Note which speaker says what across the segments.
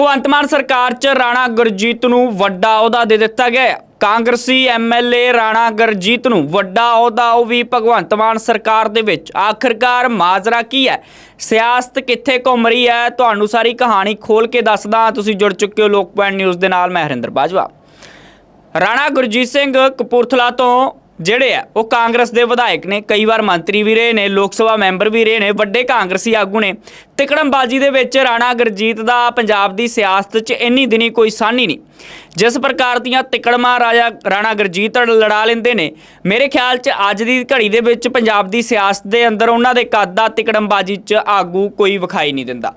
Speaker 1: ਭਗਵੰਤ ਮਾਨ ਸਰਕਾਰ 'ਚ ਰਾਣਾ ਗੁਰਜੀਤ ਨੂੰ ਵੱਡਾ ਅਹੁਦਾ ਦੇ ਦਿੱਤਾ ਗਿਆ ਹੈ। ਕਾਂਗਰਸੀ ਐਮਐਲਏ ਰਾਣਾ ਗੁਰਜੀਤ ਨੂੰ ਵੱਡਾ ਅਹੁਦਾ, ਉਹ ਵੀ ਭਗਵੰਤ ਮਾਨ ਸਰਕਾਰ ਦੇ ਵਿੱਚ। ਆਖਰਕਾਰ ਮਾਜਰਾ ਕੀ ਹੈ? ਸਿਆਸਤ ਕਿੱਥੇ ਘੁੰਮ ਰਹੀ ਹੈ? ਤੁਹਾਨੂੰ ਸਾਰੀ ਕਹਾਣੀ ਖੋਲ ਕੇ ਦੱਸਦਾ ਤੁਸੀਂ ਜੁੜ ਚੁੱਕੇ ਹੋ ਲੋਕ ਪੁਆਇੰਟ ਨਿਊਜ਼ ਦੇ ਨਾਲ, ਮੈਂ ਹਰਿੰਦਰ ਬਾਜਵਾ। ਰਾਣਾ ਗੁਰਜੀਤ ਸਿੰਘ ਕਪੂਰਥਲਾ ਤੋਂ ਜਿਹੜੇ ਆ, ਉਹ ਕਾਂਗਰਸ ਦੇ ਵਿਧਾਇਕ ਨੇ, ਕਈ ਵਾਰ ਮੰਤਰੀ ਵੀ ਰਹੇ ਨੇ, ਲੋਕ ਸਭਾ ਮੈਂਬਰ ਵੀ ਰਹੇ ਨੇ, ਵੱਡੇ ਕਾਂਗਰਸੀ ਆਗੂ ਨੇ। ਤਿਕੜਮਬਾਜੀ ਦੇ ਵਿੱਚ ਰਾਣਾ ਗੁਰਜੀਤ ਦਾ ਪੰਜਾਬ ਦੀ ਸਿਆਸਤ 'ਚ ਇੰਨੀ ਦਿਨੀ ਕੋਈ ਸਾਨੀ ਨਹੀਂ। ਜਿਸ ਪ੍ਰਕਾਰ ਦੀਆਂ ਤਿਕੜਮਾਂ ਰਾਜਾ ਰਾਣਾ ਗੁਰਜੀਤ ਲੜਾ ਲੈਂਦੇ ਨੇ, ਮੇਰੇ ਖਿਆਲ 'ਚ ਅੱਜ ਦੀ ਘੜੀ ਦੇ ਵਿੱਚ ਪੰਜਾਬ ਦੀ ਸਿਆਸਤ ਦੇ ਅੰਦਰ ਉਹਨਾਂ ਦੇ ਕੱਦ ਦਾ ਤਿਕੜਮਬਾਜੀ 'ਚ ਆਗੂ ਕੋਈ ਵਿਖਾਈ ਨਹੀਂ ਦਿੰਦਾ।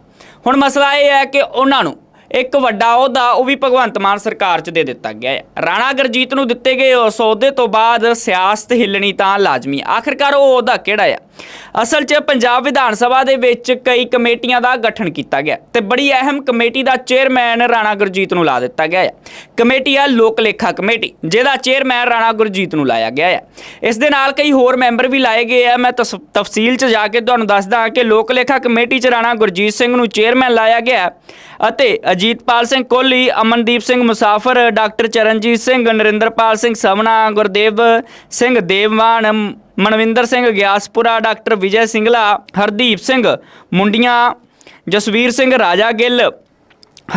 Speaker 1: ਹੁਣ ਮਸਲਾ ਇਹ ਹੈ ਕਿ ਉਹਨਾਂ ਨੂੰ ਇੱਕ ਵੱਡਾ ਅਹੁਦਾ ਉਹ ਵੀ ਭਗਵੰਤ ਮਾਨ ਸਰਕਾਰ 'ਚ ਦੇ ਦਿੱਤਾ ਗਿਆ ਹੈ। ਰਾਣਾ ਗੁਰਜੀਤ ਨੂੰ ਦਿੱਤੇ ਗਏ ਉਸ ਅਹੁਦੇ ਤੋਂ ਬਾਅਦ ਸਿਆਸਤ ਹਿੱਲਣੀ ਤਾਂ ਲਾਜ਼ਮੀ। ਹੈ ਆਖਿਰਕਾਰ ਉਹ ਅਹੁਦਾ ਕਿਹੜਾ ਹੈ ਅਸਲ 'ਚ ਪੰਜਾਬ ਵਿਧਾਨ ਸਭਾ ਦੇ ਵਿੱਚ ਕਈ ਕਮੇਟੀਆਂ ਦਾ ਗਠਨ ਕੀਤਾ ਗਿਆ ਤੇ ਬੜੀ ਅਹਿਮ ਕਮੇਟੀ ਦਾ ਚੇਅਰਮੈਨ ਰਾਣਾ ਗੁਰਜੀਤ ਨੂੰ ਲਾ ਦਿੱਤਾ ਗਿਆ ਹੈ ਕਮੇਟੀ ਆ ਲੋਕ ਲੇਖਾ ਕਮੇਟੀ, ਜਿਹਦਾ ਚੇਅਰਮੈਨ ਰਾਣਾ ਗੁਰਜੀਤ ਨੂੰ ਲਾਇਆ ਗਿਆ ਹੈ ਇਸ ਦੇ ਨਾਲ ਕਈ ਹੋਰ ਮੈਂਬਰ ਵੀ ਲਾਏ ਗਏ ਆ। ਮੈਂ ਤਸ- ਤਫਸੀਲ 'ਚ ਜਾ ਕੇ ਤੁਹਾਨੂੰ ਦੱਸਦਾ ਕਿ ਲੋਕ ਲੇਖਾ ਕਮੇਟੀ 'ਚ ਰਾਣਾ ਗੁਰਜੀਤ ਸਿੰਘ ਨੂੰ ਚੇਅਰਮੈਨ ਲਾਇਆ ਗਿਆ ਅਤੇ ਅਜੀਤਪਾਲ ਸਿੰਘ ਕੋਹਲੀ, ਅਮਨਦੀਪ ਸਿੰਘ ਮੁਸਾਫਰ, ਡਾਕਟਰ ਚਰਨਜੀਤ ਸਿੰਘ, ਨਰਿੰਦਰਪਾਲ ਸਿੰਘ ਸਮਨਾ ਗੁਰਦੇਵ ਸਿੰਘ ਦੇਵਮਾਨ ਮਨਵਿੰਦਰ ਸਿੰਘ ਗਿਆਸਪੁਰਾ, ਡਾਕਟਰ ਵਿਜੇ ਸਿੰਗਲਾ, ਹਰਦੀਪ ਸਿੰਘ ਮੁੰਡੀਆਂ, ਜਸਵੀਰ ਸਿੰਘ ਰਾਜਾ ਗਿੱਲ,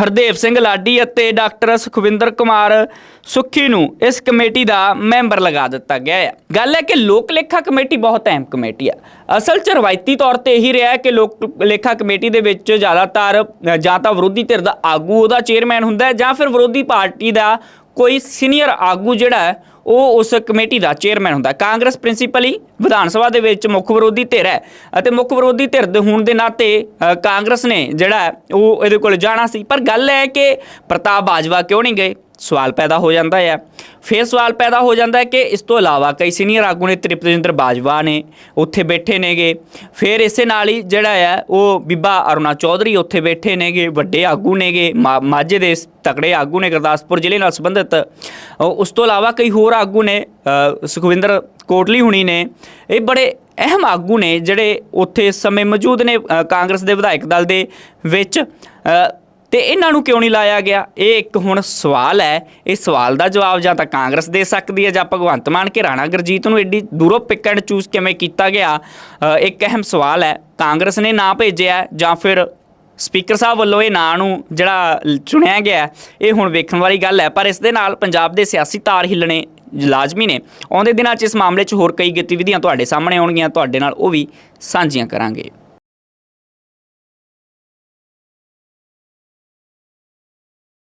Speaker 1: ਹਰਦੇਵ ਸਿੰਘ ਲਾਡੀ ਅਤੇ ਡਾਕਟਰ ਸੁਖਵਿੰਦਰ ਕੁਮਾਰ ਸੁੱਖੀ ਨੂੰ ਇਸ ਕਮੇਟੀ ਦਾ ਮੈਂਬਰ ਲਗਾ ਦਿੱਤਾ ਗਿਆ ਹੈ। ਗੱਲ ਹੈ ਕਿ ਲੋਕ ਲੇਖਾ ਕਮੇਟੀ ਬਹੁਤ ਅਹਿਮ ਕਮੇਟੀ ਹੈ। ਅਸਲ 'ਚ ਰਵਾਇਤੀ ਤੌਰ ਤੇ ਇਹੀ ਰਿਹਾ ਹੈ ਕਿ ਲੋਕ ਲੇਖਾ ਕਮੇਟੀ ਦੇ ਵਿੱਚ ਜ਼ਿਆਦਾਤਰ ਜਾਂ ਤਾਂ ਵਿਰੋਧੀ ਧਿਰ ਦਾ ਆਗੂ ਉਹਦਾ ਚੇਅਰਮੈਨ ਹੁੰਦਾ ਹੈ ਜਾਂ ਫਿਰ ਵਿਰੋਧੀ ਪਾਰਟੀ ਦਾ ਕੋਈ ਸੀਨੀਅਰ ਆਗੂ ਜਿਹੜਾ ਹੈ, ਉਹ ਉਸ ਕਮੇਟੀ ਦਾ ਚੇਅਰਮੈਨ ਹੁੰਦਾ ਕਾਂਗਰਸ ਪ੍ਰਿੰਸੀਪਲੀ ਵਿਧਾਨ ਸਭਾ ਦੇ ਵਿੱਚ ਮੁੱਖ ਵਿਰੋਧੀ ਧਿਰ ਹੈ ਅਤੇ ਮੁੱਖ ਵਿਰੋਧੀ ਧਿਰ ਦੇ ਹੋਣ ਦੇ ਨਾਤੇ ਕਾਂਗਰਸ ਨੇ ਜਿਹੜਾ ਉਹ ਇਹਦੇ ਕੋਲ ਜਾਣਾ ਸੀ। ਪਰ ਗੱਲ ਹੈ ਕਿ ਪ੍ਰਤਾਪ ਬਾਜਵਾ ਕਿਉਂ ਨਹੀਂ ਗਏ? ਸਵਾਲ ਪੈਦਾ ਹੋ ਜਾਂਦਾ ਹੈ ਫਿਰ ਸਵਾਲ ਪੈਦਾ ਹੋ ਜਾਂਦਾ ਹੈ ਕਿ ਇਸ ਤੋਂ ਇਲਾਵਾ ਕਈ ਸੀਨੀਅਰ ਆਗੂ ਨੇ ਤ੍ਰਿਪਤਜਿੰਦਰ ਬਾਜਵਾ ਨੇ ਉੱਥੇ ਬੈਠੇ ਨੇਗੇ। ਫਿਰ ਇਸੇ ਨਾਲ ਹੀ ਜਿਹੜਾ ਹੈ ਉਹ ਬੀਬਾ ਅਰੁਣਾ ਚੌਧਰੀ ਉੱਥੇ ਬੈਠੇ ਨੇਗੇ, ਵੱਡੇ ਆਗੂ ਨੇਗੇ, ਮਾ- ਮਾਝੇ ਦੇ ਤਕੜੇ ਆਗੂ ਨੇ ਗੁਰਦਾਸਪੁਰ ਜ਼ਿਲ੍ਹੇ ਨਾਲ ਸੰਬੰਧਿਤ। ਉਸ ਤੋਂ ਇਲਾਵਾ ਕਈ ਹੋਰ ਆਗੂ ਨੇ ਸੁਖਵਿੰਦਰ ਕੋਟਲੀ ਹੁਣੀ ਨੇ। ਇਹ ਬੜੇ ਅਹਿਮ ਆਗੂ ਨੇ ਜਿਹੜੇ ਉੱਥੇ ਇਸ ਸਮੇਂ ਮੌਜੂਦ ਨੇ ਕਾਂਗਰਸ ਦੇ ਵਿਧਾਇਕ ਦਲ ਦੇ ਵਿੱਚ। ਤੇ ਇਹਨਾਂ ਨੂੰ ਕਿਉਂ ਨਹੀਂ ਲਾਇਆ ਗਿਆ? ਇਹ ਇੱਕ ਹੁਣ ਸਵਾਲ ਹੈ। ਇਹ ਸਵਾਲ ਦਾ ਜਵਾਬ ਜਾਂ ਤਾਂ ਕਾਂਗਰਸ ਦੇ ਸਕਦੀ ਹੈ ਜਾਂ ਭਗਵੰਤ ਮਾਨ ਕੇ ਰਾਣਾ ਗੁਰਜੀਤ ਨੂੰ ਐਡੀ ਦੂਰੋਂ ਪਿਕ ਐਂਡ ਚੂਜ਼ ਕਿਵੇਂ ਕੀਤਾ ਗਿਆ? ਇੱਕ ਅਹਿਮ ਸਵਾਲ ਹੈ। ਕਾਂਗਰਸ ਨੇ ਨਾਂ ਭੇਜਿਆ ਜਾਂ ਫਿਰ ਸਪੀਕਰ ਸਾਹਿਬ ਵੱਲੋਂ ਇਹ ਨਾਂ ਨੂੰ ਜਿਹੜਾ ਚੁਣਿਆ ਗਿਆ, ਇਹ ਹੁਣ ਵੇਖਣ ਵਾਲੀ ਗੱਲ ਹੈ। ਪਰ ਇਸ ਦੇ ਨਾਲ ਪੰਜਾਬ ਦੇ ਸਿਆਸੀ ਤਾਰ ਹਿੱਲਣੇ ਲਾਜ਼ਮੀ ਨੇ। ਆਉਂਦੇ ਦਿਨਾਂ 'ਚ ਇਸ ਮਾਮਲੇ 'ਚ ਹੋਰ ਕਈ ਗਤੀਵਿਧੀਆਂ ਤੁਹਾਡੇ ਸਾਹਮਣੇ ਆਉਣਗੀਆਂ। ਤੁਹਾਡੇ ਨਾਲ ਉਹ ਵੀ ਸਾਂਝੀਆਂ ਕਰਾਂਗੇ।